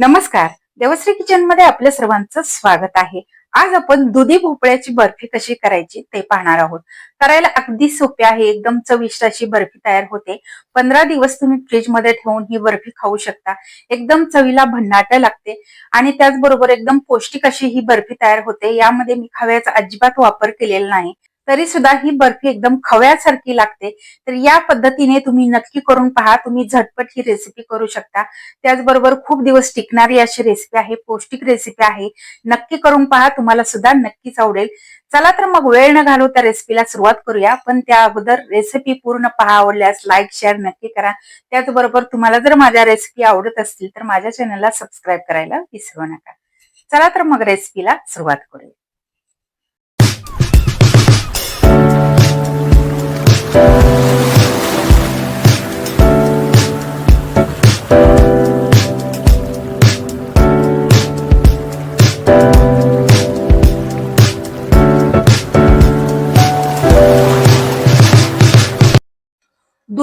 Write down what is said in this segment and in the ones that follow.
नमस्कार. देवश्री किचनमध्ये आपल्या सर्वांचं स्वागत आहे. आज आपण दुधी भोपळ्याची बर्फी कशी करायची ते पाहणार आहोत. करायला अगदी सोपे आहे. एकदम चविष्ट अशी बर्फी तयार होते. पंधरा दिवस तुम्ही फ्रीजमध्ये ठेवून ही बर्फी खाऊ शकता. एकदम चवीला भन्नाट लागते. आणि त्याचबरोबर एकदम पौष्टिक अशी ही बर्फी तयार होते. यामध्ये मी खव्याचा अजिबात वापर केलेला नाही. तरी सुद्धा ही बर्फी एकदम खव्यासारखी लागते. तर या पद्धतीने तुम्ही नक्की करून पहा. तुम्ही झटपट ही रेसिपी करू शकता. त्याचबरोबर खूप दिवस टिकणारी अशी रेसिपी आहे. पौष्टिक रेसिपी आहे. नक्की करून पहा. तुम्हाला सुद्धा नक्कीच आवडेल. चला तर मग वेळ न घालू त्या रेसिपीला सुरुवात करूया. पण त्या अगोदर रेसिपी पूर्ण पहा आवडल्यास लाईक शेअर नक्की करा. त्याचबरोबर तुम्हाला जर माझ्या रेसिपी आवडत असतील तर माझ्या चॅनलला सबस्क्राईब करायला विसरू नका. चला तर मग रेसिपीला सुरुवात करूया.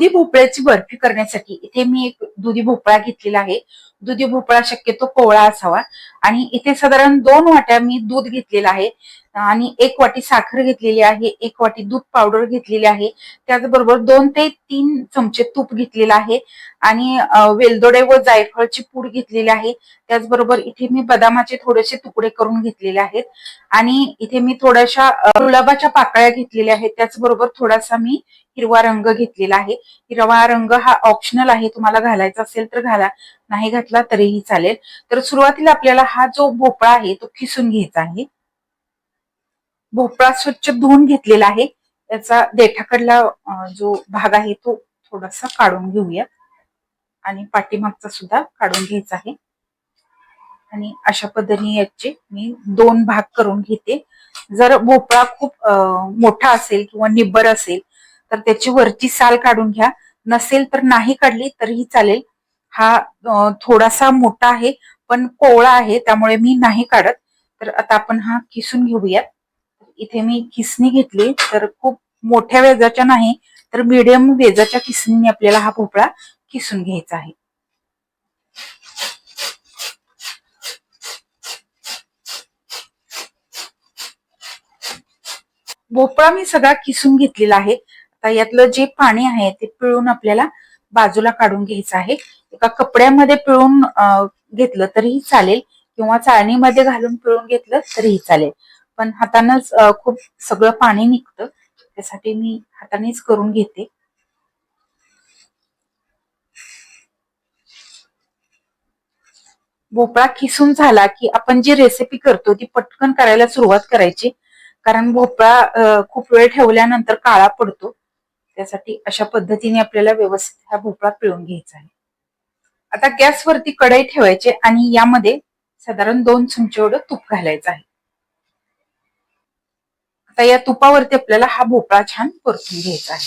दुधी भोपळ्याची बर्फी करण्यासाठी इथे मी एक दुधी भोपळा घेतलेला आहे. दुधी भोपळा शक्यतो कोवळा असावा. आणि इथे साधारण दोन वाट्या मी दूध घेतलेला आहे. आणि एक वाटी साखर घेतलेली आहे एक वाटी दूध पावडर घेतलेली आहे. त्याचबरोबर दोन ते तीन चमचे तूप घेतलेलं आहे आणि वेलदोडे व जायफळची पूड घेतलेली आहे. त्याचबरोबर इथे मी बदामाचे थोडेसे तुकडे करून घेतलेले आहेत. आणि इथे मी थोड्याशा गुलाबाच्या पाकळ्या घेतलेल्या आहेत. त्याचबरोबर थोडासा मी हिरवा रंग घेतलेला आहे. हिरवा रंग हा ऑप्शनल आहे. तुम्हाला घालायचा असेल तर घाला. नाही घातला तरीही चालेल. तर सुरुवातीला आपल्याला हा जो भोपळा आहे तो खिसून घ्यायचा आहे. भोपळा स्वच्छ धुवून घेतलेला आहे. त्याचा देठाकडला जो भाग आहे तो थोडासा काढून घेऊया. आणि पाठीमागचा सुद्धा काढून घ्यायचा आहे. आणि अशा पद्धतीने याचे मी दोन भाग करून घेते. जर भोपळा खूप मोठा असेल किंवा निब्बर असेल तर त्याची वरची साल काढून घ्या. नसेल तर नाही काढली तरीही चालेल. हा थोडासा मोठा आहे पण कोवळा आहे त्यामुळे मी नाही काढत. तर आता आपण हा किसून घेऊयात. इथे मी किसणी घेतली तर खूप मोठ्या वेजाच्या नाही तर मीडियम वेजाच्या किसणीने आपल्याला हा भोपळा किसून घ्यायचा आहे. भोपळा मी सगळा किसून घेतलेला आहे. आता यातलं जे पाणी आहे ते पिळून आपल्याला बाजूला काढून घ्यायचं आहे. एका कपड्यामध्ये पिळून घेतलं तरीही चालेल किंवा चाळणीमध्ये घालून पिळून घेतलं तरीही चालेल. पण हातानंच खूप सगळं पाणी निघतं. त्यासाठी मी हातानेच करून घेते. भोपळा खिसून झाला की आपण जी रेसिपी करतो ती पटकन करायला सुरुवात करायची. कारण भोपळा खूप वेळ ठेवल्यानंतर काळा पडतो. त्यासाठी अशा पद्धतीने आपल्याला व्यवस्थित हा भोपळा पिळून घ्यायचा आहे. आता गॅसवरती कढई ठेवायचे आणि यामध्ये साधारण दोन चमचे एवढं तूप घालायचं आहे. आता या तुपावरती आपल्याला हा भोपळा छान परतून घ्यायचा आहे.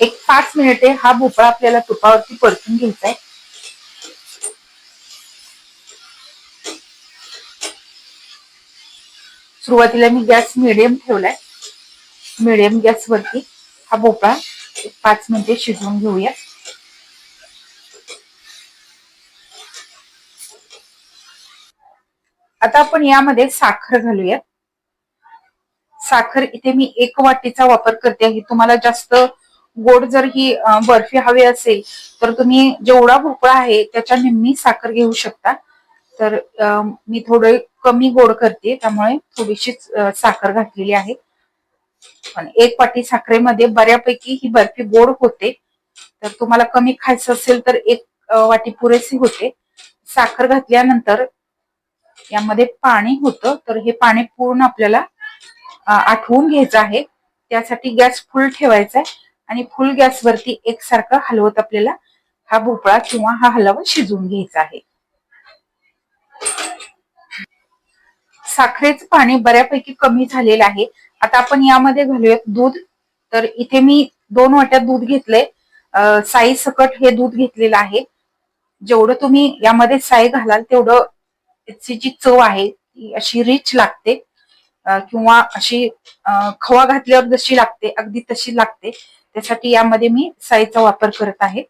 एक पाच मिनिटे हा भोपळा आपल्याला तुपावरती परतून घ्यायचा आहे. सुरुवातीला मी गॅस मिडियम ठेवलाय. मिडियम गॅसवरती हा भोपळा पाच मिनिटे शिजवून घेऊया. आता आपण यामध्ये साखर घालूया साखर इथे मी एक वाटीचा वापर करते. आहे तुम्हाला जास्त गोड जर ही बर्फी हवी असेल तर तुम्ही जेवढा भोपळा आहे त्याच्या निम्मी साखर घेऊ शकता. तर मी थोडं कमी गोड करते त्यामुळे थोडीशीच साखर घातलेली आहे. पण एक वाटी साखरेमध्ये बऱ्यापैकी ही बर्फी गोड होते. तर तुम्हाला कमी खायचं असेल तर एक वाटी पुरेशी होते. साखर घातल्यानंतर यामध्ये पाणी होतं. तर हे पाणी पूर्ण आपल्याला आठवून घ्यायचं आहे. त्यासाठी गॅस फुल ठेवायचा आहे. आणि फुल गॅसवरती एकसारखं हलवत आपल्याला हा भोपळा किंवा हा हलवा शिजवून घ्यायचा आहे. साखरेचं पाणी बऱ्यापैकी कमी झालेलं आहे. आता आपण यामध्ये घालूयात दूध. तर इथे मी दोन वाट्यात दूध घेतलंय. साई सकट हे दूध घेतलेलं आहे. जेवढं तुम्ही यामध्ये साई घालाल तेवढं त्याची जी चव आहे ती अशी रिच लागते. किंवा अशी खवा घातल्यावर जशी लागते अगदी तशी लागते. त्यासाठी यामध्ये मी साईचा वापर करत आहे.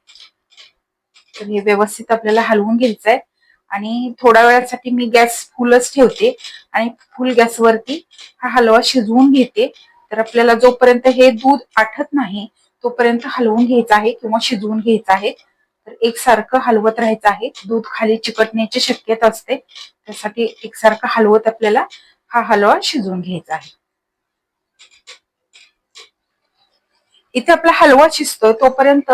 तर हे व्यवस्थित आपल्याला हलवून घ्यायचं आहे आणि थोड्या वेळासाठी मी गॅस फुलच ठेवते आणि फुल गॅसवरती हा हलवा शिजवून घेते. तर आपल्याला जोपर्यंत हे दूध आठत नाही तोपर्यंत हलवून घ्यायचं आहे किंवा शिजवून घ्यायचं आहे. तर एकसारखं हलवत राहायचं आहे. दूध खाली चिकटण्याची शक्यता असते. त्यासाठी एकसारखं हलवत आपल्याला हा हलवा शिजवून घ्यायचा आहे. इथे आपला हलवा शिजतोय तोपर्यंत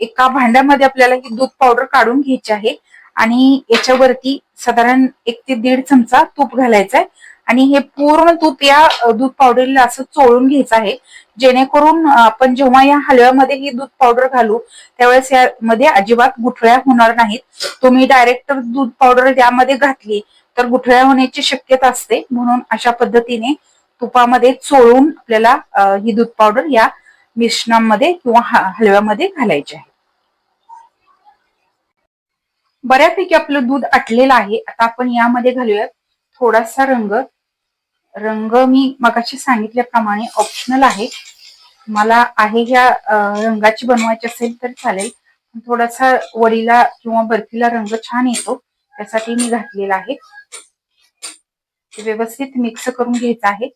एका भांड्यामध्ये आपल्याला ही दूध पावडर काढून घ्यायची आहे. आणि याच्यावरती साधारण एक ते दीड चमचा तूप घालायचा आहे आणि हे पूर्ण तूप या दूध पावडरला असं चोळून घ्यायचं आहे. जेणेकरून आपण जेव्हा या हलव्यामध्ये ही दूध पावडर घालू त्यावेळेस यामध्ये अजिबात गुठळ्या होणार नाहीत. तुम्ही डायरेक्ट दूध पावडर यामध्ये घातली तर गुठळ्या होण्याची शक्यता असते. म्हणून अशा पद्धतीने तुपामध्ये चोळून आपल्याला ही दूध पावडर या मिश्रणामध्ये किंवा हलव्यामध्ये घालायची आहे. बऱ्यापैकी आपलं दूध आटलेलं आहे. आता आपण यामध्ये घालूयात थोडासा रंग. रंग मी मगाशी सांगितल्याप्रमाणे ऑप्शनल आहे. मला आहे ह्या रंगाची बनवायची असेल तर चालेल. थोडासा वडीला किंवा बर्फीला रंग छान येतो त्यासाठी मी घातलेला आहे. व्यवस्थित मिक्स करून घ्यायचं आहे.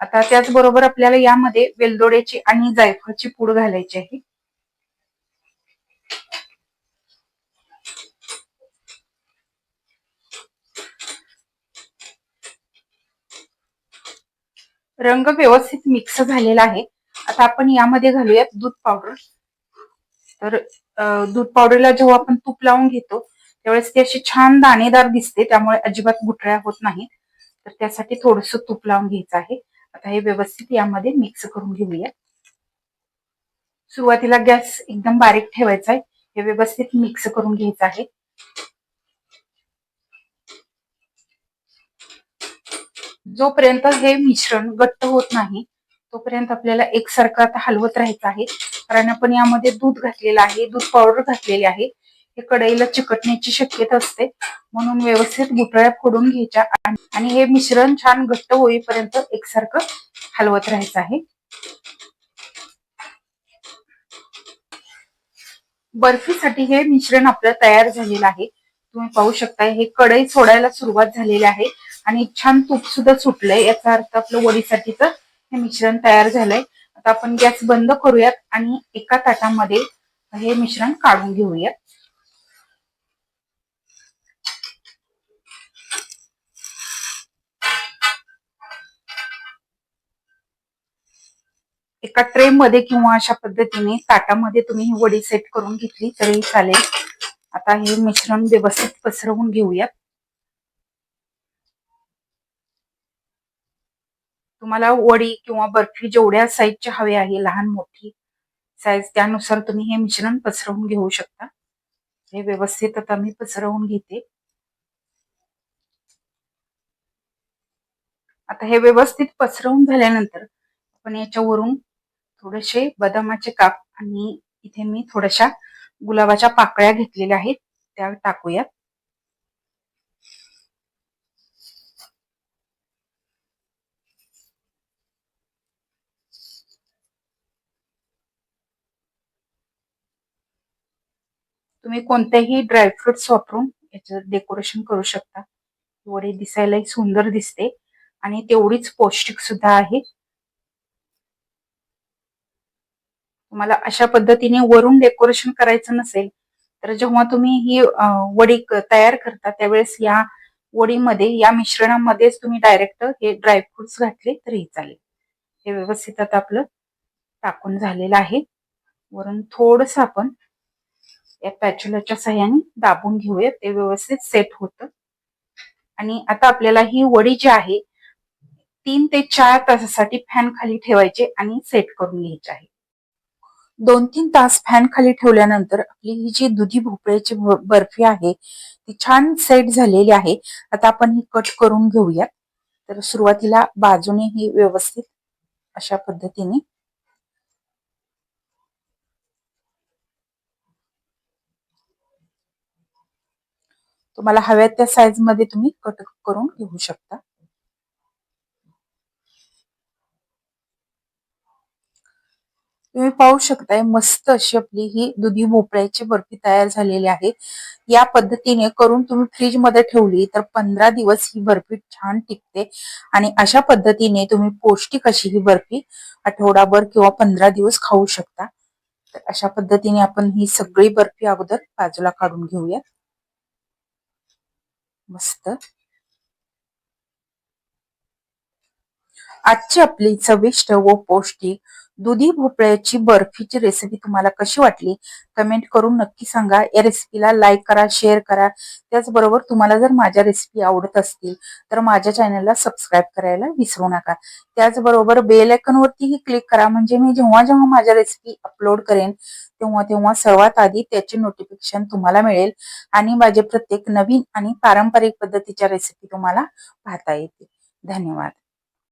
आता त्याचबरोबर आपल्याला यामध्ये वेलदोड्याची आणि जायफळची पूड घालायची आहे. रंग व्यवस्थित मिक्स झालेला आहे. आता आपण यामध्ये घालूयात दूध पावडर तर दूध पावडरला जेव्हा आपण तूप लावून घेतो त्यावेळेस ती अशी छान दाणेदार दिसते त्यामुळे अजिबात गुठळ्या होत नाही तर त्यासाठी थोडस तूप लावून घ्यायचं आहे. आता हे व्यवस्थित यामध्ये मिक्स करून घेऊया. सुरुवातीला गॅस एकदम बारीक ठेवायचा आहे. हे व्यवस्थित मिक्स करून घ्यायचं आहे. जोपर्यंत हे मिश्रण घट्ट होत नाही तोपर्यंत आपल्याला एकसारखं आता हलवत राहायचं आहे. कारण आपण यामध्ये दूध घातलेलं आहे दूध पावडर घातलेली आहे. हे कढईला चिकटण्याची शक्यता असते. म्हणून व्यवस्थित गुटळ्या फोडून घ्यायच्या आणि- हे मिश्रण छान घट्ट होईपर्यंत एकसारखं हलवत राहायचं आहे. बर्फीसाठी हे मिश्रण आपलं तयार झालेलं आहे. तुम्ही पाहू शकता हे कढई सोडायला सुरुवात झालेली आहे. आणि छान तूप सुद्धा सुटलंय. याचा अर्थ आपलं वडीसाठीच हे मिश्रण तयार झालंय. आता आपण गॅस बंद करूयात आणि एका ताटामध्ये हे मिश्रण काढून घेऊयात. एका ट्रे मध्ये किंवा अशा पद्धतीने ताटामध्ये तुम्ही ही वडी सेट करून घेतली तरी चालेल. आता हे मिश्रण व्यवस्थित पसरवून घेऊयात. तुम्हाला वडी किंवा बर्फी जेवढ्या साईजची हवी आहे लहान मोठी साईज त्यानुसार तुम्ही हे मिश्रण पसरवून घेऊ शकता. हे व्यवस्थित आता मी पसरवून घेते. आता हे व्यवस्थित पसरवून झाल्यानंतर आपण याच्यावरून थोडेसे बदामाचे काप आणि इथे मी थोड्याशा गुलाबाच्या पाकळ्या घेतलेल्या आहेत त्या टाकूयात. तुम्ही कोणतेही ड्रायफ्रुट्स वापरून याचं डेकोरेशन करू शकता. वडी दिसायलाही सुंदर दिसते आणि तेवढीच पौष्टिक सुद्धा आहे. तुम्हाला अशा पद्धतीने वरून डेकोरेशन करायचं नसेल तर जेव्हा तुम्ही ही वडी तयार करता त्यावेळेस या वडीमध्ये या मिश्रणामध्येच तुम्ही डायरेक्ट हे ड्रायफ्रुट्स घातले तरी चालेल. हे व्यवस्थित आता आपलं टाकून झालेलं आहे. वरून थोडस आपण या पॅच्युलाच्या सहाय्याने दाबून घेऊया. ते व्यवस्थित सेट होतं. आणि आता आपल्याला ही वडी जी आहे तीन ते चार तासासाठी फॅन खाली ठेवायचे आणि सेट करून घ्यायचे आहे. दोन तीन तास फॅन खाली ठेवल्यानंतर आपली ही जी दुधी भोपळ्याची ब- बर्फी आहे ती छान सेट झालेली आहे. आता आपण ही कट करून घेऊयात. तर सुरुवातीला बाजूने ही व्यवस्थित अशा पद्धतीने तुम्हाला हव्या त्या साईजमध्ये तुम्ही कट करून घेऊ शकता. तुम्ही पाहू शकताय मस्त अशी आपली ही दुधी भोपळ्याची बर्फी तयार झालेली आहे. या पद्धतीने करून तुम्ही फ्रीजमध्ये ठेवली तर पंधरा दिवस ही बर्फी छान टिकते. आणि अशा पद्धतीने तुम्ही पौष्टिक अशी ही बर्फी आठवडाभर किंवा पंधरा दिवस खाऊ शकता. तर अशा पद्धतीने आपण ही सगळी बर्फी अगोदर बाजूला काढून घेऊया. मस्त. आजची आपली चविष्ट व पौष्टिक दुधी भोपळ्याची बर्फीची रेसिपी तुम्हाला कशी वाटली? कमेंट करून नक्की सांगा. या रेसिपीला लाईक करा शेअर करा. त्याचबरोबर तुम्हाला जर माझ्या रेसिपी आवडत असतील तर माझ्या चॅनलला सबस्क्राईब करायला विसरू नका. त्याचबरोबर बेल आयकॉनवरतीही क्लिक करा. म्हणजे मी जेव्हा जेव्हा माझ्या रेसिपी अपलोड करेन तेव्हा तेव्हा सर्वात आधी त्याचे नोटिफिकेशन तुम्हाला मिळेल आणि माझे प्रत्येक नवीन आणि पारंपरिक पद्धतीच्या रेसिपी तुम्हाला पाहता येतील. धन्यवाद.